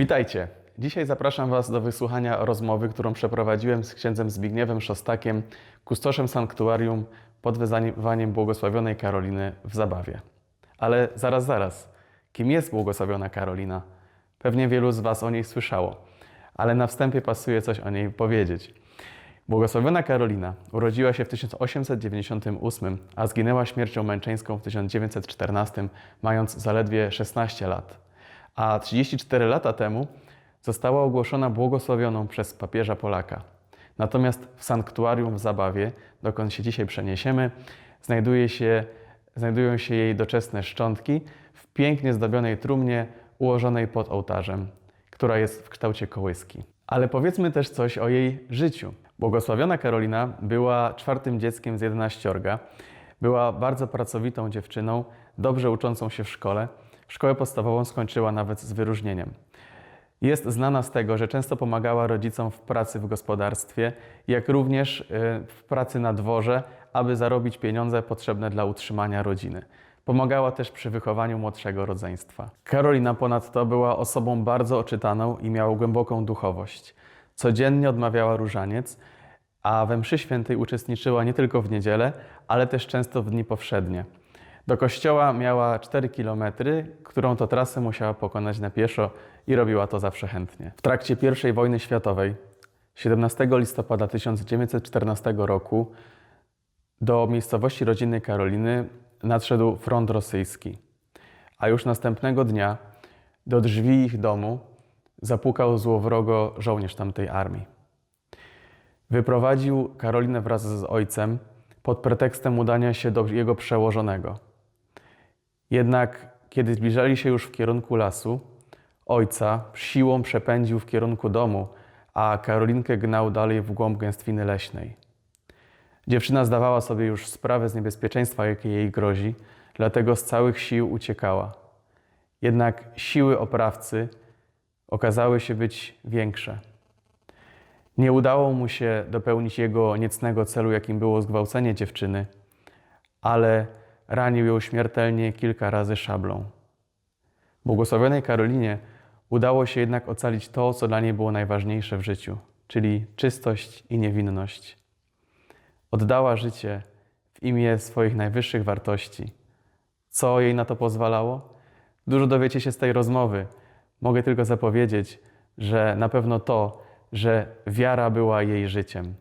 Witajcie. Dzisiaj zapraszam Was do wysłuchania rozmowy, którą przeprowadziłem z księdzem Zbigniewem Szostakiem, kustoszem sanktuarium pod wyzwaniem błogosławionej Karoliny w Zabawie. Ale zaraz, zaraz. Kim jest błogosławiona Karolina? Pewnie wielu z Was o niej słyszało, ale na wstępie pasuje coś o niej powiedzieć. Błogosławiona Karolina urodziła się w 1898, a zginęła śmiercią męczeńską w 1914, mając zaledwie 16 lat. A 34 lata temu została ogłoszona błogosławioną przez papieża Polaka. Natomiast w sanktuarium w Zabawie, dokąd się dzisiaj przeniesiemy, znajduje się, znajdują się jej doczesne szczątki w pięknie zdobionej trumnie ułożonej pod ołtarzem, która jest w kształcie kołyski. Ale powiedzmy też coś o jej życiu. Błogosławiona Karolina była czwartym dzieckiem z jedenaściorga. Była bardzo pracowitą dziewczyną, dobrze uczącą się w szkole. Szkołę podstawową skończyła nawet z wyróżnieniem. Jest znana z tego, że często pomagała rodzicom w pracy w gospodarstwie, jak również y, w pracy na dworze, aby zarobić pieniądze potrzebne dla utrzymania rodziny. Pomagała też przy wychowaniu młodszego rodzeństwa. Karolina ponadto była osobą bardzo oczytaną i miała głęboką duchowość. Codziennie odmawiała różaniec, a we mszy świętej uczestniczyła nie tylko w niedzielę, ale też często w dni powszednie. Do kościoła miała 4 km, którą to trasę musiała pokonać na pieszo i robiła to zawsze chętnie. W trakcie I wojny światowej, 17 listopada 1914 roku, do miejscowości rodziny Karoliny nadszedł front rosyjski, a już następnego dnia do drzwi ich domu zapukał złowrogo żołnierz tamtej armii. Wyprowadził Karolinę wraz z ojcem pod pretekstem udania się do jego przełożonego. Jednak kiedy zbliżali się już w kierunku lasu, ojca siłą przepędził w kierunku domu, a Karolinkę gnał dalej w głąb gęstwiny leśnej. Dziewczyna zdawała sobie już sprawę z niebezpieczeństwa, jakie jej grozi, dlatego z całych sił uciekała. Jednak siły oprawcy okazały się być większe. Nie udało mu się dopełnić jego niecnego celu, jakim było zgwałcenie dziewczyny, ale ranił ją śmiertelnie kilka razy szablą. Błogosławionej Karolinie udało się jednak ocalić to, co dla niej było najważniejsze w życiu, czyli czystość i niewinność. Oddała życie w imię swoich najwyższych wartości. Co jej na to pozwalało? Dużo dowiecie się z tej rozmowy. Mogę tylko zapowiedzieć, że na pewno to, że wiara była jej życiem.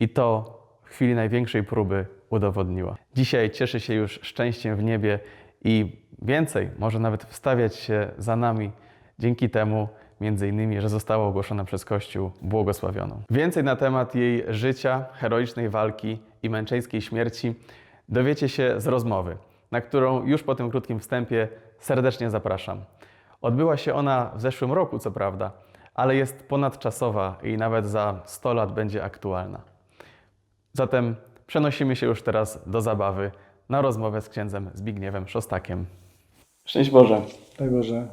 I to w chwili największej próby udowodniła. Dzisiaj cieszy się już szczęściem w niebie i więcej, może nawet wstawiać się za nami dzięki temu, między innymi, że została ogłoszona przez Kościół błogosławioną. Więcej na temat jej życia, heroicznej walki i męczeńskiej śmierci dowiecie się z rozmowy, na którą już po tym krótkim wstępie serdecznie zapraszam. Odbyła się ona w zeszłym roku, co prawda, ale jest ponadczasowa i nawet za 100 lat będzie aktualna. Zatem przenosimy się już teraz do zabawy na rozmowę z księdzem Zbigniewem Szostakiem. Szczęść Boże. Tego, że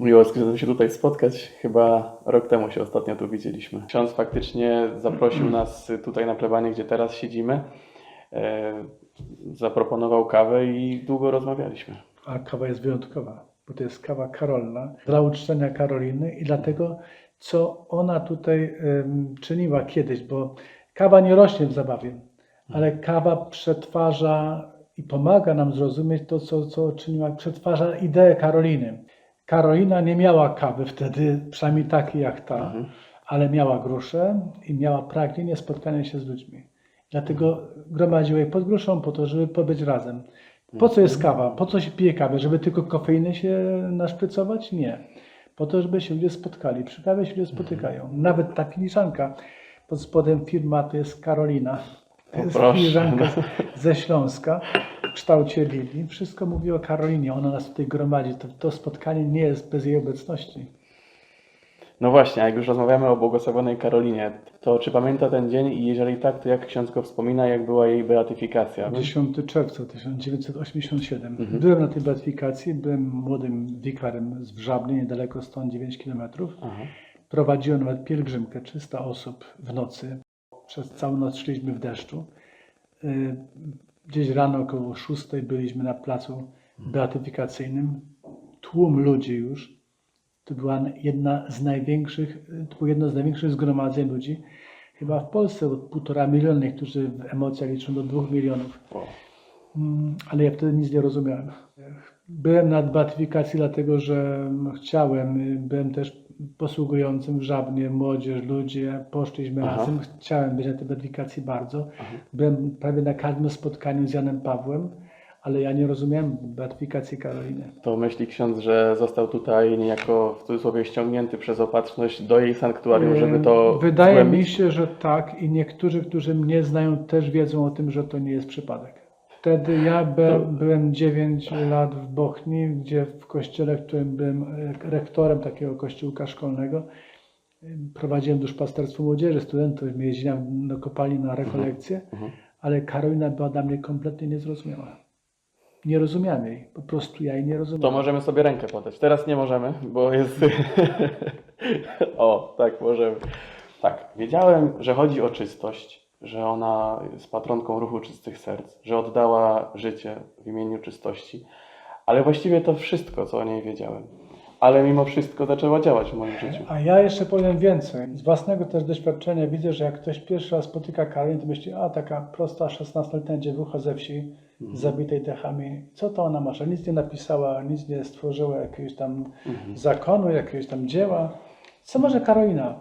Miło się tutaj spotkać. Chyba rok temu się ostatnio tu widzieliśmy. Ksiądz faktycznie zaprosił nas tutaj na plebanie, gdzie teraz siedzimy. E, zaproponował kawę i długo rozmawialiśmy. a kawa jest wyjątkowa, bo to jest kawa karolna dla uczczenia Karoliny i dlatego, co ona tutaj czyniła kiedyś, bo kawa nie rośnie w zabawie, ale kawa przetwarza i pomaga nam zrozumieć to, co, co czyniła, przetwarza ideę Karoliny. Karolina nie miała kawy wtedy, przynajmniej takiej jak ta, ale miała gruszę i miała pragnienie spotkania się z ludźmi. Dlatego gromadziła ich pod gruszą po to, żeby pobyć razem. Po co jest kawa? Po co się pije kawę? Żeby tylko kofeiny się naszprycować? Nie. Po to, żeby się ludzie spotkali. Przy kawie się ludzie spotykają. Nawet ta filiżanka, pod spodem firma to jest Karolina. Filiżanka ze Śląska w kształcie lilii. Wszystko mówi o Karolinie. Ona nas tutaj gromadzi. To, to spotkanie nie jest bez jej obecności. No właśnie, a jak już rozmawiamy o błogosławionej Karolinie, to czy pamięta ten dzień i jeżeli tak, to jak ksiądz go wspomina, jak była jej beatyfikacja? 10 czerwca 1987. Byłem na tej beatyfikacji, byłem młodym wikarem z Wrzabny, niedaleko stąd 9 km. Aha. Prowadziłem nawet pielgrzymkę, 300 osób w nocy. Przez całą noc szliśmy w deszczu. Y, Gdzieś rano około 6 byliśmy na placu beatyfikacyjnym. Tłum ludzi już. To była jedna z największych, to było jedno z największych zgromadzeń ludzi. Chyba w Polsce od półtora miliona, niektórzy w emocjach liczą do dwóch milionów. Mm, ale ja wtedy nic nie rozumiałem. Byłem na beatyfikacji dlatego, że no, chciałem, byłem też posługującym w Żabnie, młodzież, ludzie, poszliśmy Aha. razem, chciałem być na tej beatyfikacji bardzo. Byłem prawie na każdym spotkaniu z Janem Pawłem, ale ja nie rozumiałem beatyfikacji Karoliny. To myśli ksiądz, że został tutaj niejako w cudzysłowie ściągnięty przez opatrzność do jej sanktuarium, żeby to Wydaje zgłębić? mi się, że tak i niektórzy, którzy mnie znają też wiedzą o tym, że to nie jest przypadek. Wtedy ja be, To- byłem 9 lat w Bochni, gdzie w kościele, w którym byłem rektorem takiego kościółka szkolnego, prowadziłem duszpasterstwo młodzieży, studentów, jeździłem do kopalni na rekolekcje, mhm. ale Karolina była dla mnie kompletnie niezrozumiała. Nie rozumiałem jej, po prostu ja jej nie To rozumiałem. możemy sobie rękę podać. Teraz nie możemy, bo jest. o, tak, możemy. Tak, wiedziałem, że chodzi o czystość, że ona jest patronką ruchu czystych serc, że oddała życie w imieniu czystości, ale właściwie to wszystko, co o niej wiedziałem. Ale mimo wszystko zaczęła działać w moim życiu. A ja jeszcze powiem więcej. Z własnego też doświadczenia widzę, że jak ktoś pierwszy raz spotyka Karolinę, to myśli, a taka prosta 16-letnia dziewucha ze wsi, zabitej dechami. Co to ona ma? Że nic nie napisała, nic nie stworzyła jakiegoś tam zakonu, jakiegoś tam dzieła. Co może Karolina?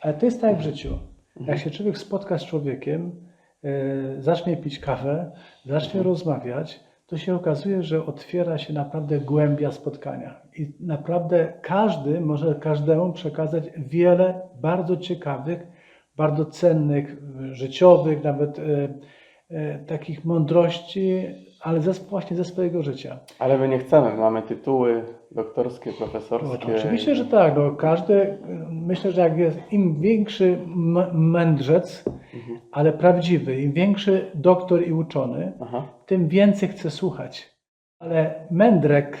Ale to jest tak jak w życiu. Jak się człowiek spotka z człowiekiem, e, zacznie pić kawę, zacznie rozmawiać, to się okazuje, że otwiera się naprawdę głębia spotkania. I naprawdę każdy może każdemu przekazać wiele bardzo ciekawych, bardzo cennych, życiowych, nawet e, e, takich mądrości, ale ze, właśnie ze swojego życia. Ale my nie chcemy, mamy tytuły doktorskie, No, profesorskie. to oczywiście, że tak. No, każdy, myślę, że jak jest im większy mędrzec, ale prawdziwy, im większy doktor i uczony, Aha. tym więcej chce słuchać. Ale mędrek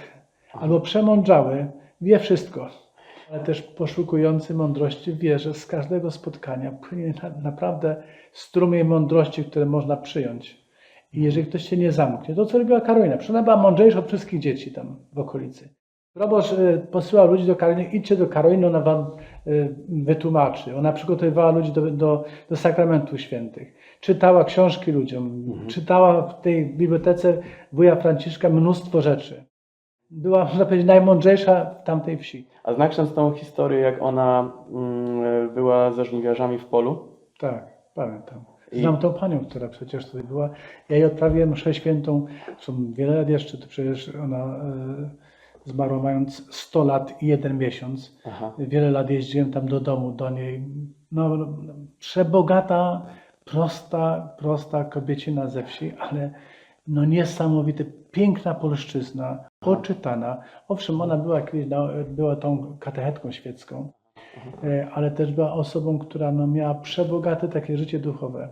albo przemądrzały wie wszystko. Ale też poszukujący mądrości wie, że z każdego spotkania płynie na, naprawdę strumień mądrości, które można przyjąć. I jeżeli ktoś się nie zamknie, to co robiła Karolina? Przecież ona była mądrzejsza od wszystkich dzieci tam w okolicy. Proboszcz y, posyłał ludzi do Karoliny, idźcie do Karoliny, ona wam y, wytłumaczy. Ona przygotowywała ludzi do, do, do sakramentów świętych. Czytała książki ludziom, czytała w tej bibliotece wuja Franciszka mnóstwo rzeczy. Była, można powiedzieć, najmądrzejsza w tamtej wsi. A zna ksiądz tą historię, jak ona mm, była ze żniwiarzami w polu? Tak, pamiętam. Znam tą panią, która przecież tutaj była. Ja jej odprawiłem mszę świętą, są wiele lat jeszcze, to przecież ona e, zmarła mając 100 lat i jeden miesiąc. Aha. Wiele lat jeździłem tam do domu, do niej. No, no, przebogata, prosta, prosta kobiecina ze wsi, ale no niesamowite, piękna polszczyzna, poczytana. Owszem, ona była kiedyś, no, była tą katechetką świecką, e, ale też była osobą, która no, miała przebogate takie życie duchowe.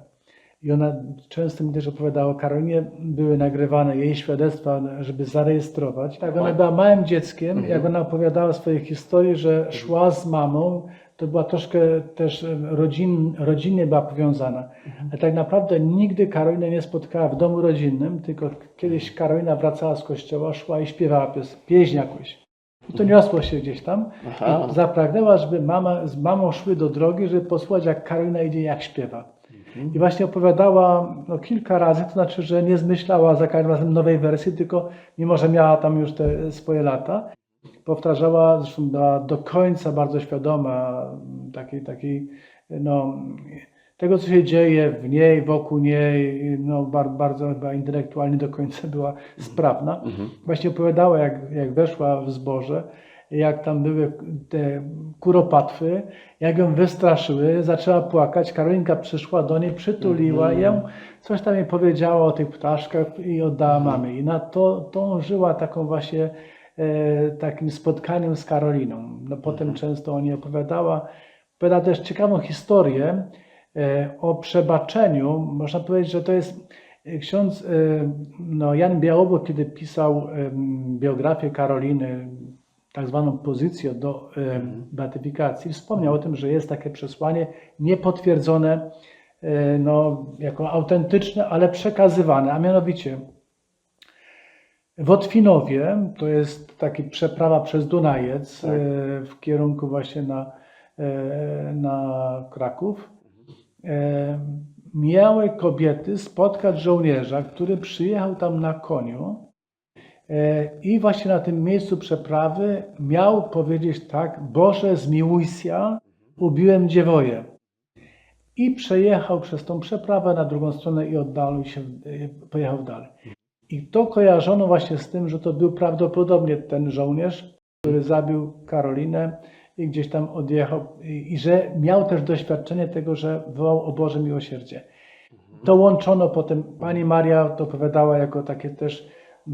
I ona często mi też opowiadała o Karolinie, były nagrywane jej świadectwa, żeby zarejestrować. Tak, ona była małym dzieckiem, jak ona opowiadała swoje historie, że szła z mamą, to była troszkę też rodzin, rodzinnie była powiązana. Ale tak naprawdę nigdy Karolina nie spotkała w domu rodzinnym, tylko kiedyś Karolina wracała z kościoła, szła i śpiewała pies, pieśń jakąś. I to niosło się gdzieś tam. Aha. I zapragnęła, żeby mama, z mamą szły do drogi, żeby posłuchać, jak Karolina idzie, jak śpiewa. I właśnie opowiadała no, kilka razy, to znaczy, że nie zmyślała za każdym razem nowej wersji, tylko mimo, że miała tam już te swoje lata, powtarzała, zresztą była do końca bardzo świadoma takiej, takiej no, tego, co się dzieje w niej, wokół niej, no, bar, bardzo chyba intelektualnie do końca była sprawna. Właśnie opowiadała, jak, jak weszła w zboże, jak tam były te kuropatwy, jak ją wystraszyły, zaczęła płakać. Karolinka przyszła do niej, przytuliła ją, coś tam jej powiedziała o tych ptaszkach i oddała mamie. I na to, to żyła taką właśnie e, takim spotkaniem z Karoliną. No, potem często o niej opowiadała. Opowiada też ciekawą historię e, o przebaczeniu. Można powiedzieć, że to jest e, ksiądz e, no, Jan Białobok, kiedy pisał biografię Karoliny, tak zwaną pozycję do e, beatyfikacji, wspomniał o tym, że jest takie przesłanie niepotwierdzone e, no, jako autentyczne, ale przekazywane, a mianowicie W Otwinowie, to jest taki przeprawa przez Dunajec Tak. e, w kierunku właśnie na, na Kraków, e, miały kobiety spotkać żołnierza, który przyjechał tam na koniu i właśnie na tym miejscu przeprawy miał powiedzieć tak, Boże zmiłuj się, ubiłem dziewoje. I przejechał przez tą przeprawę na drugą stronę i oddalił się, e, pojechał dalej. I to kojarzono właśnie z tym, że to był prawdopodobnie ten żołnierz, który zabił Karolinę i gdzieś tam odjechał, i, i że miał też doświadczenie tego, że wołał o Boże miłosierdzie. To łączono potem, pani Maria to opowiadała jako takie też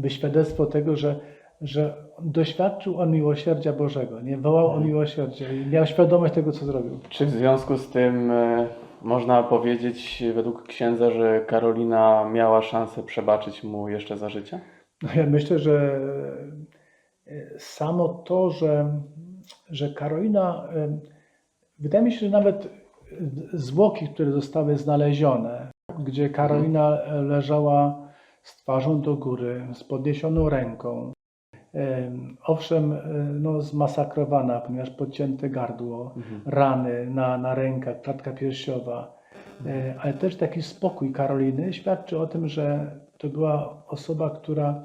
świadectwo tego, że, że doświadczył on miłosierdzia Bożego, nie wołał o miłosierdzie i miał świadomość tego, co zrobił. Czy w związku z tym e, można powiedzieć według księdza, że Karolina miała szansę przebaczyć mu jeszcze za życia? No ja myślę, że e, samo to, że, że Karolina, e, wydaje mi się, że nawet zwłoki, które zostały znalezione, gdzie Karolina leżała z twarzą do góry, z podniesioną ręką, owszem, e, no, zmasakrowana, ponieważ podcięte gardło, rany na, na rękach, klatka piersiowa, e, ale też taki spokój Karoliny. Świadczy o tym, że to była osoba, która,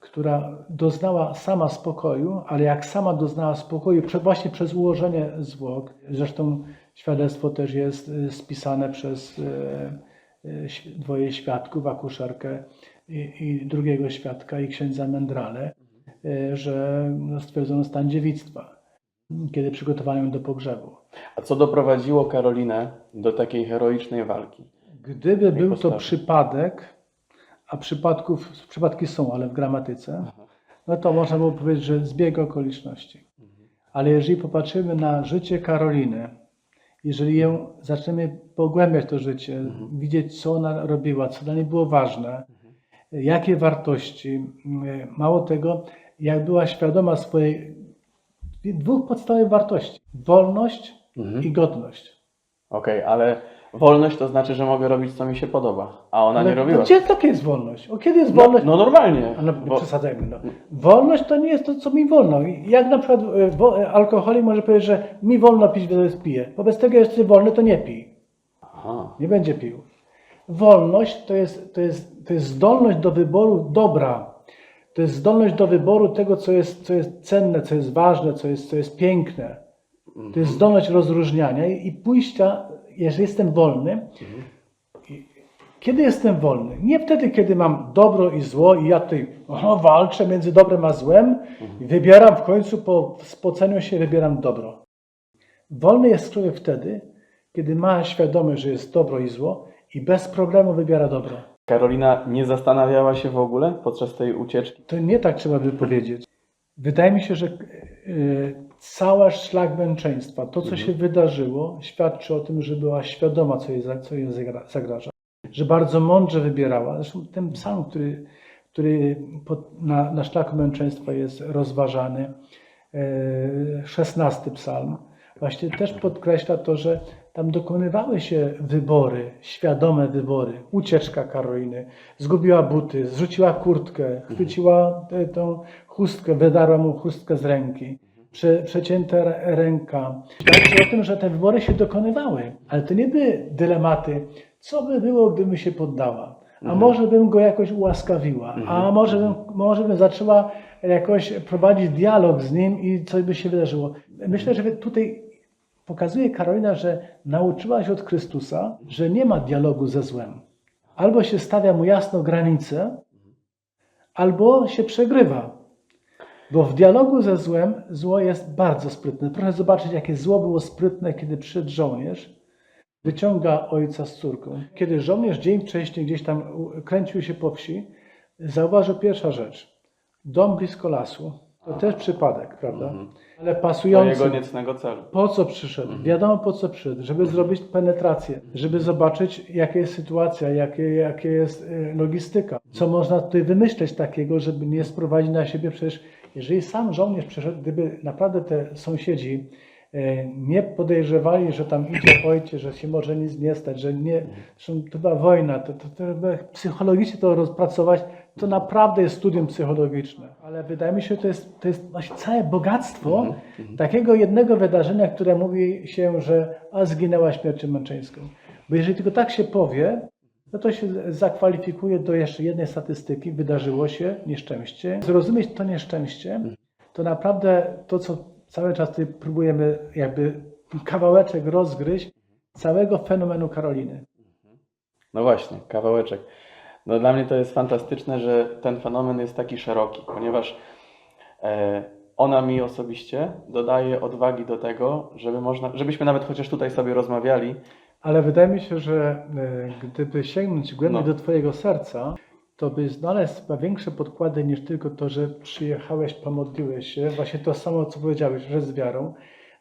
która doznała sama spokoju, ale jak sama doznała spokoju, właśnie przez ułożenie zwłok, zresztą świadectwo też jest e, spisane przez dwoje świadków, akuszerkę i, i drugiego świadka i księdza Mendrale, e, że no, stwierdzono stan dziewictwa, kiedy przygotowano ją do pogrzebu. A co doprowadziło Karolinę do takiej heroicznej walki? Gdyby był to postawy. przypadek, a przypadków, przypadki są, ale w gramatyce, no to można było powiedzieć, że zbieg okoliczności. Ale jeżeli popatrzymy na życie Karoliny, jeżeli ją zaczniemy pogłębiać to życie, widzieć, co ona robiła, co dla niej było ważne, jakie wartości, mm, mało tego, jak była świadoma swojej dwóch podstawowych wartości: wolność Mhm. i godność. Okej, ale wolność to znaczy, że mogę robić co mi się podoba, a ona nie robiła. no gdzie to jest wolność? O kiedy jest No, wolność? no normalnie. A No, Bo- przesadzajmy. No. Wolność to nie jest to, co mi wolno. Jak na przykład e, wo, e, alkoholik może powiedzieć, że mi wolno pić, więc piję. Wobec tego, jak jesteś wolny, to nie pij. Aha. Nie będzie pił. Wolność to jest, to jest, to jest zdolność do wyboru dobra. To jest zdolność do wyboru tego, co jest, co jest cenne, co jest ważne, co jest, co jest piękne. To jest zdolność rozróżniania i, i pójścia, jeżeli jestem wolny. i- Kiedy jestem wolny? Nie wtedy, kiedy mam dobro i zło i ja tutaj o, walczę między dobrem a złem i wybieram w końcu po spoceniu się, wybieram dobro. Wolny jest człowiek wtedy, kiedy ma świadomość, że jest dobro i zło i bez problemu wybiera dobro. Karolina nie zastanawiała się w ogóle podczas tej ucieczki? To nie tak trzeba by powiedzieć. Wydaje mi się, że y, cały szlak męczeństwa, to co się wydarzyło, świadczy o tym, że była świadoma, co jej, co jej zagra- zagraża. Że bardzo mądrze wybierała. Zresztą ten psalm, który, który pod, na, na szlaku męczeństwa jest rozważany, e, szesnasty psalm, właśnie też podkreśla to, że tam dokonywały się wybory, świadome wybory. Ucieczka Karoliny, zgubiła buty, zrzuciła kurtkę, chwyciła tę- tą chustkę, wydarła mu chustkę z ręki, prze, przecięta ręka. Świadczy o tym, że te wybory się dokonywały, ale to nie były dylematy, co by było, gdybym się poddała. A może bym go jakoś ułaskawiła, a może bym, może bym zaczęła jakoś prowadzić dialog z nim i coś by się wydarzyło. Myślę, że tutaj pokazuje Karolina, że nauczyła się od Chrystusa, że nie ma dialogu ze złem. Albo się stawia mu jasno granice, albo się przegrywa. Bo w dialogu ze złem zło jest bardzo sprytne. Proszę zobaczyć, jakie zło było sprytne, kiedy przyszedł żołnierz, wyciąga ojca z córką. Kiedy żołnierz dzień wcześniej gdzieś tam kręcił się po wsi, zauważył pierwsza rzecz. Dom blisko lasu. To też przypadek, prawda? Ale Do pasujący. jego niecnego celu. Po co przyszedł? Wiadomo po co przyszedł, żeby zrobić penetrację, żeby zobaczyć jaka jest sytuacja, jakie, jakie jest e, logistyka. Co można tutaj wymyśleć takiego, żeby nie sprowadzić na siebie przecież, jeżeli sam żołnierz przyszedł, gdyby naprawdę te sąsiedzi e, nie podejrzewali, że tam idzie ojciec, że się może nic nie stać, że nie, to była wojna, to, to, to, psychologicznie to rozpracować, to naprawdę jest studium psychologiczne, ale wydaje mi się, że to jest, to jest właśnie całe bogactwo takiego jednego wydarzenia, które mówi się, że a zginęła śmiercią męczeńską. Bo jeżeli tylko tak się powie, no to się zakwalifikuje do jeszcze jednej statystyki, wydarzyło się nieszczęście. Zrozumieć to nieszczęście, to naprawdę to, co cały czas tutaj próbujemy jakby kawałeczek rozgryźć całego fenomenu Karoliny. No właśnie, kawałeczek. No dla mnie to jest fantastyczne, że ten fenomen jest taki szeroki, ponieważ e, ona mi osobiście dodaje odwagi do tego, żeby można, żebyśmy nawet chociaż tutaj sobie rozmawiali. Ale wydaje mi się, że e, gdyby sięgnąć głębiej No. do Twojego serca, to by znaleźć chyba większe podkłady niż tylko to, że przyjechałeś, pomodliłeś się, właśnie to samo, co powiedziałeś, że z wiarą.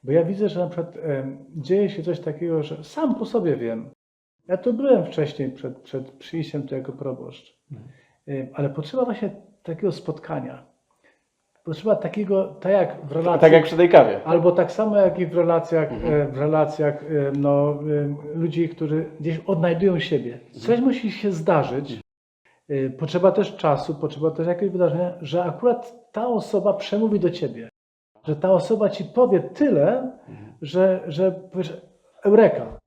Bo ja widzę, że na przykład e, dzieje się coś takiego, że sam po sobie wiem. Ja tu byłem wcześniej, przed, przed przyjściem tu jako proboszcz. E, ale potrzeba właśnie takiego spotkania. Potrzeba takiego, tak jak w relacji. Tak jak przy tej kawie. Albo tak samo jak i w relacjach, e, w relacjach e, no, e, ludzi, którzy gdzieś odnajdują siebie. Coś musi się zdarzyć. Potrzeba też czasu, potrzeba też jakiegoś wydarzenia, że akurat ta osoba przemówi do ciebie. Że ta osoba ci powie tyle, że, że powiesz, eureka.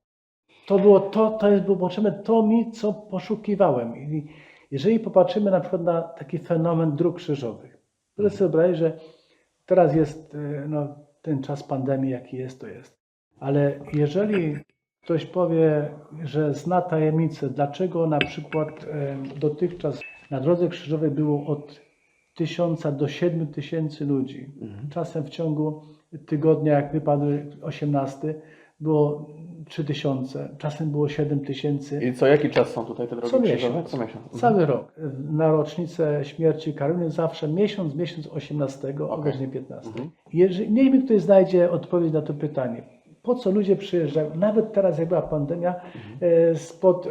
To było to, to jest było potrzebne, to mi, co poszukiwałem. I jeżeli popatrzymy na przykład na taki fenomen dróg krzyżowych, to sobie wyobrazić, że teraz jest e, no, ten czas pandemii, jaki jest, to jest. Ale jeżeli ktoś powie, że zna tajemnicę, dlaczego na przykład dotychczas na drodze krzyżowej było od tysiąca do siedmiu tysięcy ludzi, czasem w ciągu tygodnia, jak wypadły 18, było 3 tysiące, czasem było 7 tysięcy. I co jaki czas są tutaj te drogi Co krzyżowe? miesiąc. Co miesiąc. Mhm. Cały rok. Na rocznicę śmierci Karoliny zawsze miesiąc, miesiąc 18 o Okej. godzinie 15. Mhm. Jeżeli, niech mi ktoś znajdzie odpowiedź na to pytanie. Po co ludzie przyjeżdżają? Nawet teraz, jak była pandemia, e, spod, e,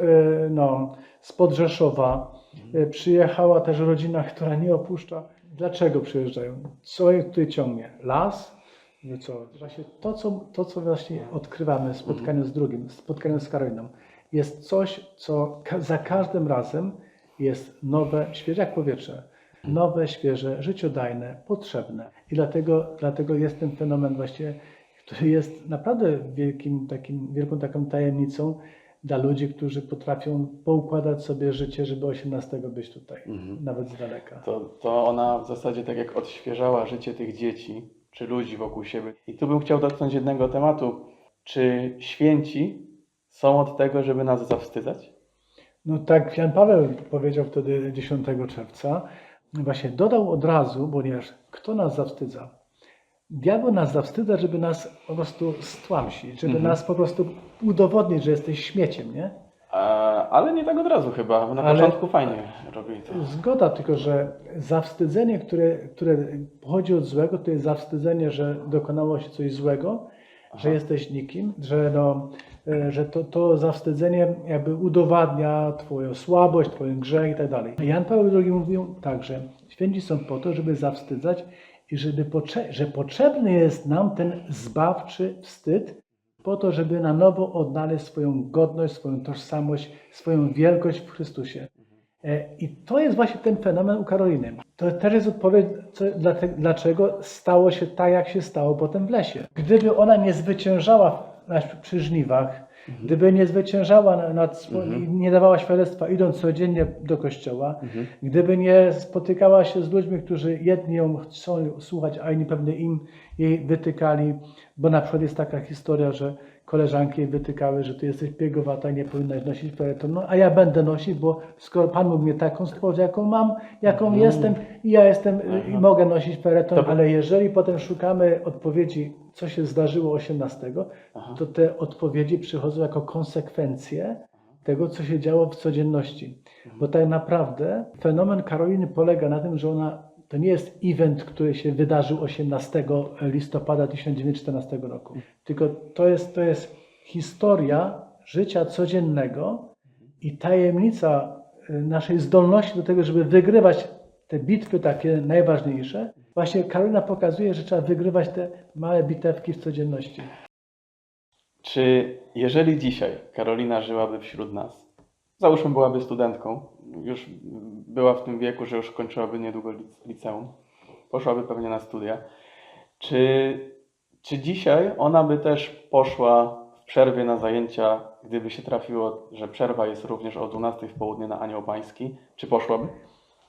no, spod Rzeszowa e, przyjechała też rodzina, która nie opuszcza. Dlaczego przyjeżdżają? Co ich tutaj ciągnie? Las? No co? Właśnie to, co, to, co właśnie odkrywamy w spotkaniu z drugim, w spotkaniu z Karoliną, jest coś, co ka- za każdym razem jest nowe, świeże jak powietrze. Nowe, świeże, życiodajne, potrzebne. I dlatego, dlatego jest ten fenomen właśnie, który jest naprawdę wielkim, takim, wielką taką tajemnicą dla ludzi, którzy potrafią poukładać sobie życie, żeby 18 być tutaj, nawet z daleka. To, to ona w zasadzie tak jak odświeżała życie tych dzieci czy ludzi wokół siebie. I tu bym chciał dotknąć jednego tematu. Czy święci są od tego, żeby nas zawstydzać? No tak, Jan Paweł powiedział wtedy 10 czerwca, właśnie dodał od razu, ponieważ kto nas zawstydza? Diabeł nas zawstydza, żeby nas po prostu stłamsić, żeby nas po prostu udowodnić, że jesteś śmieciem, nie? Ale nie tak od razu chyba. Na Ale- początku fajnie robili to. Zgoda, tylko że zawstydzenie, które, które pochodzi od złego, to jest zawstydzenie, że dokonało się coś złego, że jesteś nikim, że, no, e, że to, to zawstydzenie jakby udowadnia Twoją słabość, Twoją grzech i tak dalej. Jan Paweł II mówił tak, że święci są po to, żeby zawstydzać i żeby że potrzebny jest nam ten zbawczy wstyd, po to, żeby na nowo odnaleźć swoją godność, swoją tożsamość, swoją wielkość w Chrystusie. E, I to jest właśnie ten fenomen u Karoliny. To też jest odpowiedź, co, dlaczego stało się tak, jak się stało potem w lesie. Gdyby ona nie zwyciężała przy żniwach, gdyby nie zwyciężała na- nad, i nie dawała świadectwa idąc codziennie do kościoła, gdyby nie spotykała się z ludźmi, którzy jedni ją chcą słuchać, a inni pewnie im jej wytykali, bo na przykład jest taka historia, że koleżanki jej wytykały, że ty jesteś piegowata i nie powinnaś nosić pereton. No a ja będę nosić, bo skoro Pan Bóg mnie taką stworzył, jaką mam, jaką jestem i ja jestem y, i mogę nosić pereton, To- ale jeżeli potem szukamy odpowiedzi, co się zdarzyło 18, to te odpowiedzi przychodzą jako konsekwencje tego, co się działo w codzienności. Bo tak naprawdę fenomen Karoliny polega na tym, że ona to nie jest event, który się wydarzył 18 listopada 1914 roku, tylko to jest, to jest historia życia codziennego i tajemnica y, naszej zdolności do tego, żeby wygrywać te bitwy takie najważniejsze. Właśnie Karolina pokazuje, że trzeba wygrywać te małe bitewki w codzienności. Czy jeżeli dzisiaj Karolina żyłaby wśród nas, załóżmy byłaby studentką, już była w tym wieku, że już kończyłaby niedługo lic- liceum, poszłaby pewnie na studia. Czy, czy dzisiaj ona by też poszła w przerwie na zajęcia, gdyby się trafiło, że przerwa jest również o 12 w południe na Anioł Pański? Czy poszłaby?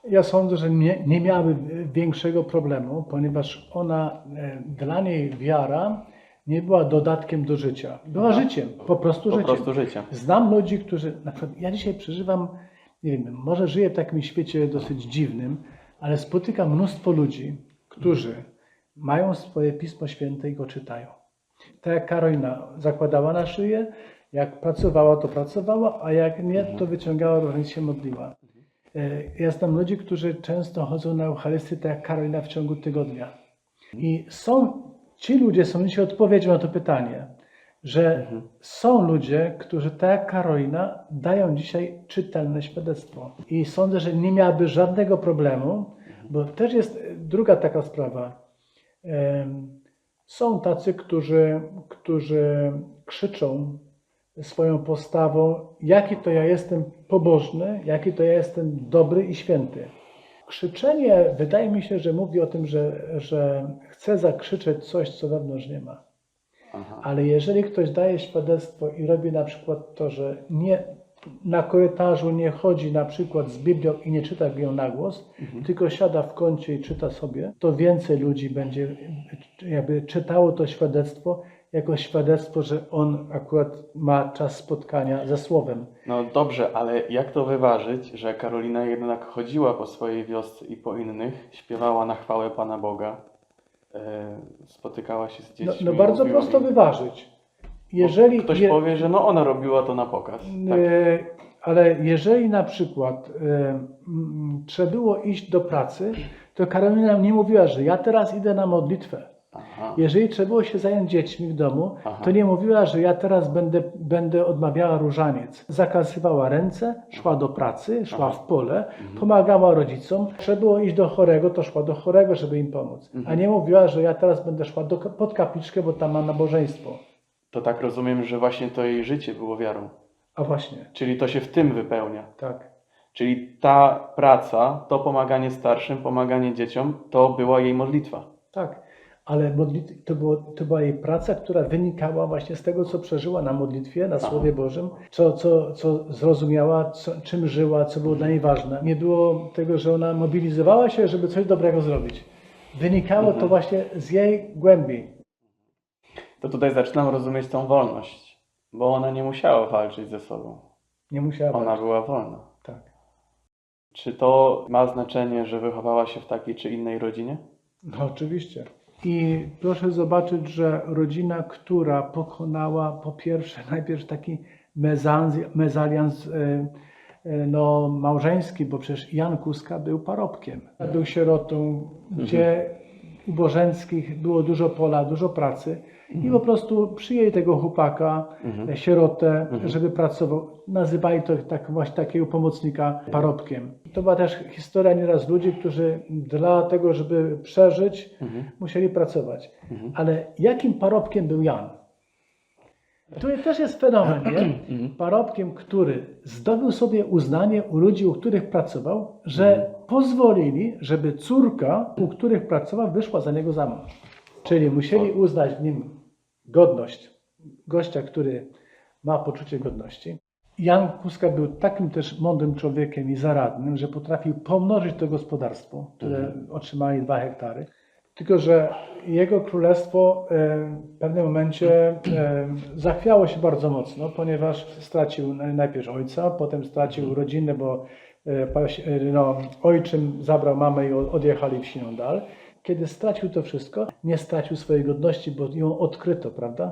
Ja sądzę, że nie, nie miałaby większego problemu, ponieważ ona, e, dla niej wiara nie była dodatkiem do życia. Była Aha. życiem, po prostu Po życiem. prostu życie. Znam ludzi, którzy, na przykład ja dzisiaj przeżywam, nie wiem, może żyję w takim świecie dosyć dziwnym, ale spotykam mnóstwo ludzi, którzy mają swoje Pismo Święte i go czytają. Tak jak Karolina zakładała na szyję, jak pracowała, to pracowała, a jak nie, to wyciągała różnicę się modliła. E, Ja znam ludzi, którzy często chodzą na Eucharystię, tak jak Karolina w ciągu tygodnia. I są, ci ludzie są dzisiaj odpowiedzią na to pytanie, że są ludzie, którzy tak jak Karolina dają dzisiaj czytelne świadectwo. I sądzę, że nie miałaby żadnego problemu, bo też jest druga taka sprawa. Są tacy, którzy, którzy krzyczą swoją postawą, jaki to ja jestem pobożny, jaki to ja jestem dobry i święty. Krzyczenie wydaje mi się, że mówi o tym, że, że chce zakrzyczeć coś, co wewnątrz nie ma. Aha. Ale jeżeli ktoś daje świadectwo i robi na przykład to, że nie, na korytarzu nie chodzi na przykład z Biblią i nie czyta ją na głos, tylko siada w kącie i czyta sobie, to więcej ludzi będzie jakby czytało to świadectwo jako świadectwo, że on akurat ma czas spotkania ze Słowem. No dobrze, ale jak to wyważyć, że Karolina jednak chodziła po swojej wiosce i po innych, śpiewała na chwałę Pana Boga, spotykała się z No, dziećmi. no bardzo mówiła prosto im- wyważyć. Jeżeli Ktoś je- powie, że no ona robiła to na pokaz. Tak. E, Ale jeżeli na przykład e, trzeba było iść do pracy, to Karolina nie mówiła, że ja teraz idę na modlitwę. Aha. Jeżeli trzeba było się zająć dziećmi w domu, Aha. to nie mówiła, że ja teraz będę, będę odmawiała różaniec. Zakazywała ręce, szła do pracy, szła Aha. w pole, pomagała rodzicom. Trzeba było iść do chorego, to szła do chorego, żeby im pomóc. A nie mówiła, że ja teraz będę szła do, pod kapliczkę, bo tam ma nabożeństwo. To tak rozumiem, że właśnie to jej życie było wiarą. A właśnie, Czyli to się w tym wypełnia. tak. Czyli ta praca, to pomaganie starszym, pomaganie dzieciom, to była jej modlitwa. Tak, ale modlit- to, było, to była jej praca, która wynikała właśnie z tego, co przeżyła na modlitwie, na Słowie Bożym, co, co, co zrozumiała, co, czym żyła, co było dla niej ważne. Nie było tego, że ona mobilizowała się, żeby coś dobrego zrobić. Wynikało to właśnie z jej głębi. To tutaj zaczynam rozumieć tą wolność, bo ona nie musiała walczyć ze sobą. Nie musiała Ona walczyć. była wolna. Tak. Czy to ma znaczenie, że wychowała się w takiej czy innej rodzinie? No oczywiście. I proszę zobaczyć, że rodzina, która pokonała po pierwsze najpierw taki mezalians e, e, no, małżeński, bo przecież Jan Kuska był parobkiem. Był sierotą, gdzie u Bożeńskich było dużo pola, dużo pracy i po prostu przyjęli tego chłopaka, e, sierotę, żeby pracował. Nazywali to tak, właśnie takiego pomocnika parobkiem. To była też historia nieraz ludzi, którzy dla tego, żeby przeżyć, musieli pracować. Ale jakim parobkiem był Jan? Tu też jest fenomen, nie? Parobkiem, który zdobył sobie uznanie u ludzi, u których pracował, że pozwolili, żeby córka, u których pracował, wyszła za niego za mąż. Czyli musieli uznać w nim godność gościa, który ma poczucie godności. Jan Kuska był takim też mądrym człowiekiem i zaradnym, że potrafił pomnożyć to gospodarstwo, które otrzymali dwa hektary. Tylko, że jego królestwo e, w pewnym momencie e, zachwiało się bardzo mocno, ponieważ stracił naj- najpierw ojca, potem stracił rodzinę, bo e, no, ojczym zabrał mamę i odjechali w siną dal. Kiedy stracił to wszystko, nie stracił swojej godności, bo ją odkryto, prawda?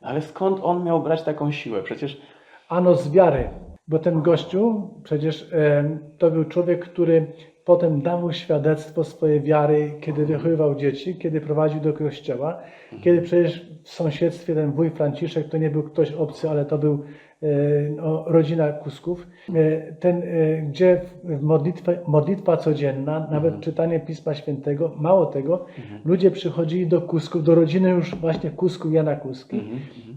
Ale skąd on miał brać taką siłę? Przecież Ano z wiary, bo ten gościu przecież em, to był człowiek, który potem dawał świadectwo swojej wiary, kiedy wychowywał dzieci, kiedy prowadził do kościoła, kiedy przecież w sąsiedztwie ten wuj Franciszek to nie był ktoś obcy, ale to był e, no, rodzina Kusków, e, ten, e, gdzie w modlitwę, modlitwa codzienna, nawet czytanie Pisma Świętego, mało tego, ludzie przychodzili do Kusków, do rodziny już właśnie Kusków Jana Kuski,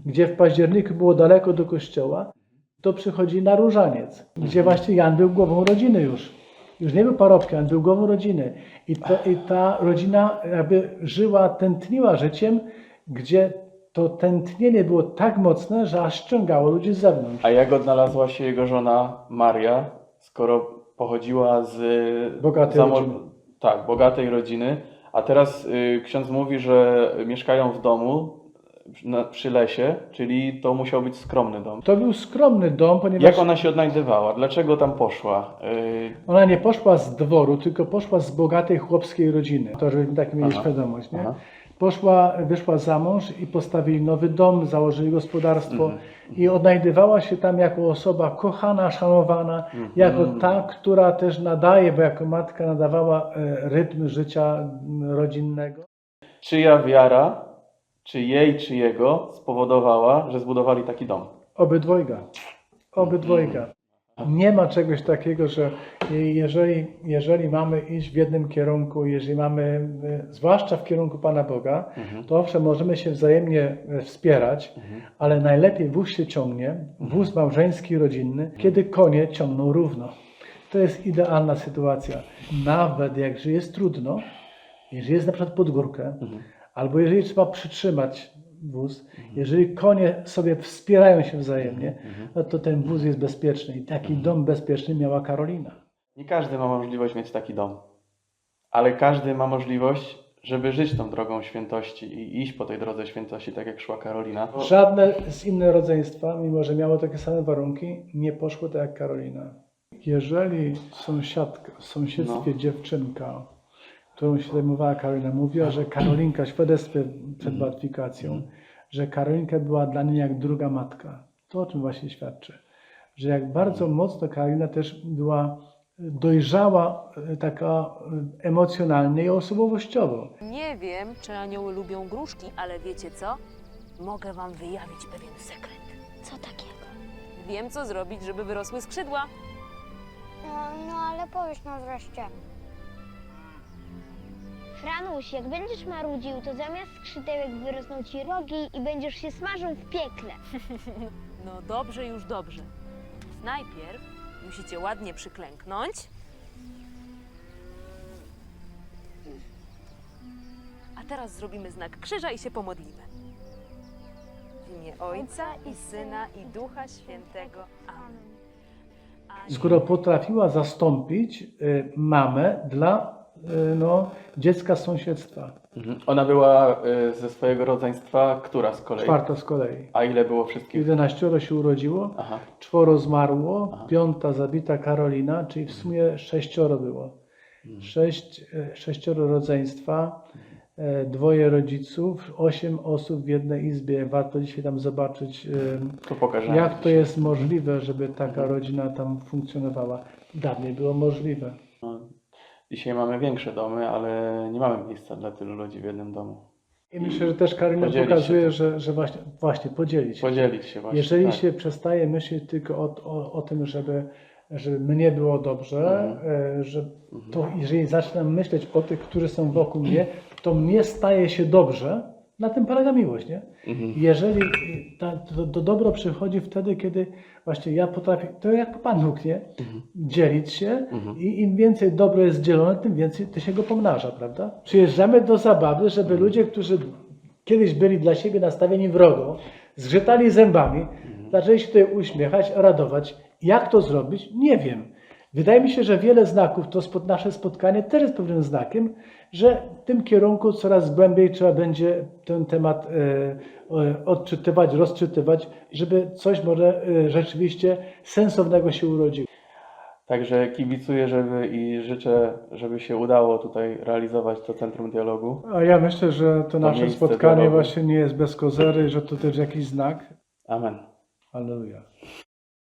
gdzie w październiku było daleko do kościoła to przychodzi na różaniec, gdzie właśnie Jan był głową rodziny już. Już nie był parobkiem, był głową rodziny. I, to, I ta rodzina jakby żyła, tętniła życiem, gdzie to tętnienie było tak mocne, że aż ściągało ludzi z zewnątrz. A jak odnalazła się jego żona Maria, skoro pochodziła z Bogatej rodziny. Tak, bogatej rodziny. A teraz y, ksiądz mówi, że mieszkają w domu na, przy lesie, czyli to musiał być skromny dom. To był skromny dom, ponieważ Jak ona się odnajdywała? Dlaczego tam poszła? Y, ona nie poszła z dworu, tylko poszła z bogatej chłopskiej rodziny. To, żebyśmy tak mieli Aha. świadomość. Nie? Aha. Poszła, wyszła za mąż i postawili nowy dom, założyli gospodarstwo i odnajdywała się tam jako osoba kochana, szanowana, Mhm. jako ta, która też nadaje, bo jako matka nadawała e, rytm życia rodzinnego. czyja wiara, czy jej, czy jego spowodowała, że zbudowali taki dom? Obydwojga. Obydwojga. Nie ma czegoś takiego, że jeżeli, jeżeli mamy iść w jednym kierunku, jeżeli mamy, e, zwłaszcza w kierunku Pana Boga, to owszem, możemy się wzajemnie e, wspierać, ale najlepiej wóz się ciągnie, wóz małżeński, rodzinny, kiedy konie ciągną równo. To jest idealna sytuacja. Nawet jak jest trudno, jeżeli jest na przykład pod górkę, albo jeżeli trzeba przytrzymać wóz, jeżeli konie sobie wspierają się wzajemnie, no to ten wóz jest bezpieczny. I taki dom bezpieczny miała Karolina. Nie każdy ma możliwość mieć taki dom, ale każdy ma możliwość, żeby żyć tą drogą świętości i iść po tej drodze świętości, tak jak szła Karolina. Żadne z innych rodzeństwa, mimo że miało takie same warunki, nie poszło tak jak Karolina. Jeżeli sąsiadka, w sąsiedztwie dziewczynka, którą się zajmowała Karolina, mówiła, że Karolinka, świadectwie przed beatyfikacją, że Karolinka była dla niej jak druga matka. To o czym właśnie świadczy. Że jak bardzo mocno Karolina też była dojrzała, e, taka e, emocjonalnie i osobowościowo. Nie wiem, czy anioły lubią gruszki, ale wiecie co? Mogę wam wyjawić pewien sekret. Co takiego? Wiem, co zrobić, żeby wyrosły skrzydła. No, no ale powiesz nam wreszcie. Franuś, jak będziesz marudził, to zamiast skrzydełek wyrosną ci rogi i będziesz się smażył w piekle. No dobrze, już dobrze. Najpierw musicie ładnie przyklęknąć. A teraz zrobimy znak krzyża i się pomodlimy. W imię Ojca i Syna i Ducha Świętego. Amen. A skoro potrafiła zastąpić y, mamę dla no, dziecka z sąsiedztwa. Mhm. Ona była y, ze swojego rodzeństwa, która z kolei? Czwarta z kolei. A ile było wszystkich? 11 się urodziło, Aha. czworo zmarło, piąta zabita Karolina, czyli w sumie sześcioro było. Sześć, e, sześcioro rodzeństwa, e, dwoje rodziców, osiem osób w jednej izbie. Warto dzisiaj tam zobaczyć, e, To pokażemy. jak to jest możliwe, żeby taka rodzina tam funkcjonowała. Dawniej było możliwe. Dzisiaj mamy większe domy, ale nie mamy miejsca dla tylu ludzi w jednym domu. I myślę, że też Podzielić pokazuje, że, że właśnie, właśnie podzielić się. Podzielić się właśnie. Jeżeli tak. się przestaje myśleć tylko o, o, o tym, żeby, żeby mnie było dobrze, Mhm. e, że to jeżeli zaczynam myśleć o tych, którzy są wokół mnie, to mnie staje się dobrze. Na tym polega miłość, nie? Mhm. Jeżeli ta, to, to dobro przychodzi wtedy, kiedy właśnie ja potrafię, to jak Pan Bóg, nie? Mhm. Dzielić się i im więcej dobro jest dzielone, tym więcej to się go pomnaża, prawda? Przyjeżdżamy do zabawy, żeby Mhm. ludzie, którzy kiedyś byli dla siebie nastawieni wrogo, zgrzytali zębami, zaczęli się tutaj uśmiechać, radować. Jak to zrobić? Nie wiem. Wydaje mi się, że wiele znaków, to spod, nasze spotkanie też jest pewnym znakiem, że w tym kierunku coraz głębiej trzeba będzie ten temat e, e, odczytywać, rozczytywać, żeby coś może e, rzeczywiście sensownego się urodziło. Także kibicuję, żeby i życzę, żeby się udało tutaj realizować to Centrum Dialogu. A ja myślę, że to nasze miejsce spotkanie dialogu. właśnie nie jest bez kozery, że to też jakiś znak. Amen. Halleluja.